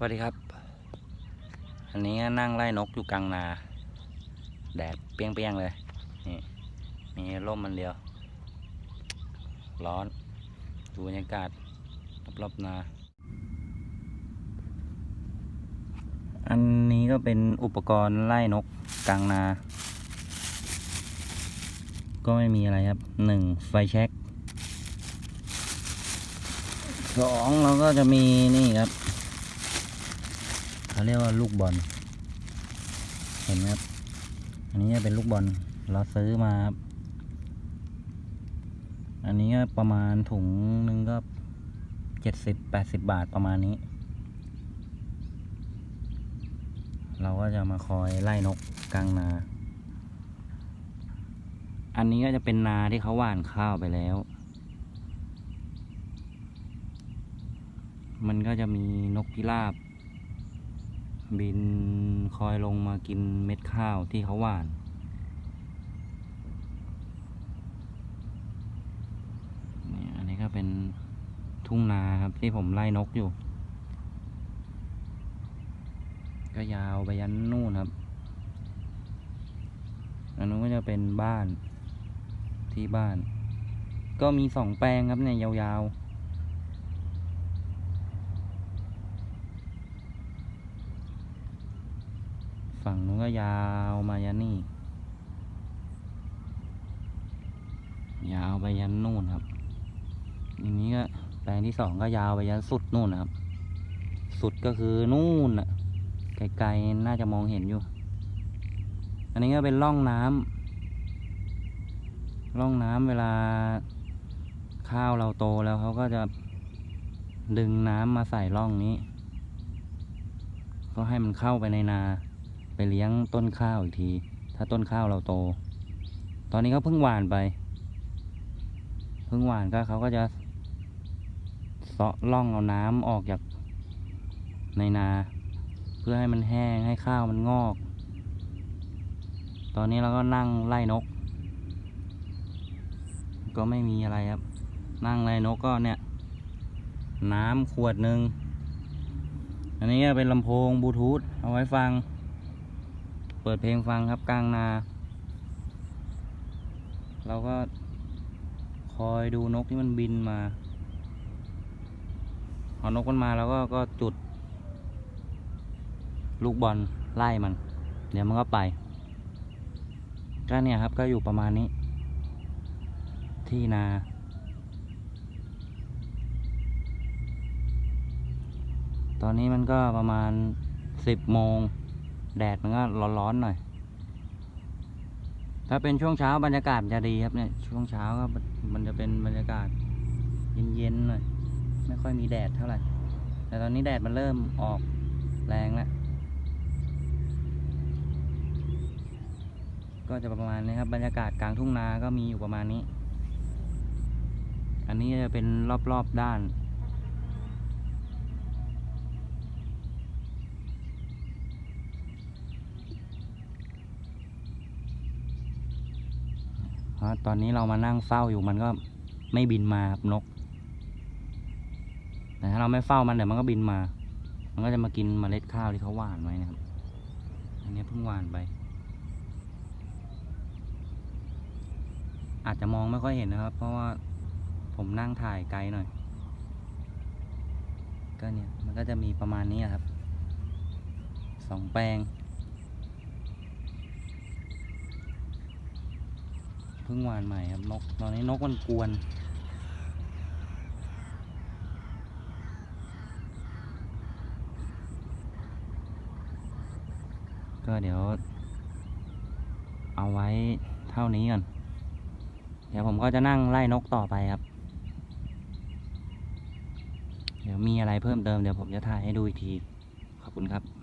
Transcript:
สวัสดีครับ อันนี้นั่งไล่นกอยู่กลางนา แดดเปรี้ยงๆเลย นี่ มีร่มมันเดียว ร้อน ดูบรรยากาศรอบๆนา อันนี้ก็เป็นอุปกรณ์ไล่นกกลางนา ก็ไม่มีอะไรครับหนึ่งไฟแช็กสองเราก็จะมีนี่ครับ เขาเรียกว่าลูกบอล เห็นไหมครับ อันนี้เป็นลูกบอล เราซื้อมาครับ อันนี้ก็ประมาณถุงหนึ่งก็เจ็ดสิบแปดสิบบาทประมาณนี้ เราก็จะมาคอยไล่นกกลางนา อันนี้ก็จะเป็นนาที่เขาหว่านข้าวไปแล้วมันก็จะมีนกพิราบ บินคอยลงมากินเม็ดข้าวที่เขาหว่านนี่อันนี้ก็เป็นทุ่งนาครับที่ผมไล่นกอยู่ ก็ยาวไปยันนู่นครับ อันนู้นก็จะเป็นบ้านที่บ้าน ก็มีสองแปลงครับเนี่ยยาวๆ ฝั่งนู้นก็ยาวมายันนี่ ยาวไปยันนู่นครับอย่างนี้ก็แปลงที่สองก็ยาวไปยันสุดนู่นนะครับ สุดก็คือนู่นน่ะไกลๆน่าจะมองเห็นอยู่ อันนี้ก็เป็นร่องน้ำร่องน้ำเวลาข้าวเราโตแล้วเขาก็จะดึงน้ำมาใส่ร่องนี้ ก็ให้มันเข้าไปในนา ไปเลี้ยงต้นข้าวอีกที ถ้าต้นข้าวเราโต ตอนนี้เขาเพิ่งหว่านไป เพิ่งหว่านก็เขาก็จะเสาะร่องเอาน้ำออกจากในนา เพื่อให้มันแห้งให้ข้าวมันงอก ตอนนี้เราก็นั่งไล่นก ก็ไม่มีอะไรครับ นั่งไล่นกก็เนี่ย น้ำขวดหนึ่งอันนี้เป็นลำโพงบลูทูธเอาไว้ฟัง ปิดเพลงฟังครับกลางนา เราก็คอยดูนกที่มันบินมาเอนกมันมาแล้วก็ก็จุด ลูกบอลไล่มัน เดี๋ยวมันก็ไปก็เนี่ยครับก็อยู่ประมาณนี้ ที่นา ตอนนี้มันก็ประมาณสิบโมง แดดมันก็ร้อนๆหน่อย ถ้าเป็นช่วงเช้าบรรยากาศจะดีครับเนี่ยช่วงเช้าก็มันจะเป็นบรรยากาศ เย็นๆหน่อยไม่ค่อยมีแดดเท่าไหร่ แต่ตอนนี้แดดมันเริ่มออกแรงแล้วก็จะประมาณนี้ครับบรรยากาศกลางทุ่งนาก็มีอยู่ประมาณนี้ อันนี้จะเป็นรอบๆด้าน เพราะตอนนี้เรามานั่งเฝ้าอยู่มันก็ไม่บินมาครับนก แต่ถ้าเราไม่เฝ้ามันเดี๋ยวมันก็บินมา มันก็จะมากินเมล็ดข้าวที่เขาหว่านไว้นะครับ อันนี้เพิ่งหว่านไป อาจจะมองไม่ค่อยเห็นนะครับ เพราะว่าผมนั่งถ่ายไกลหน่อย ก็เนี่ยมันก็จะมีประมาณนี้ครับ สองแปลง เพิ่งหวานใหม่ครับนกตอนนี้นกมันกวน ก็เดี๋ยว เอาไว้เท่านี้ก่อน เดี๋ยวผมก็จะนั่งไล่นกต่อไปครับ เดี๋ยวมีอะไรเพิ่มเติมเดี๋ยวผมจะถ่ายให้ดูอีกที ขอบคุณครับ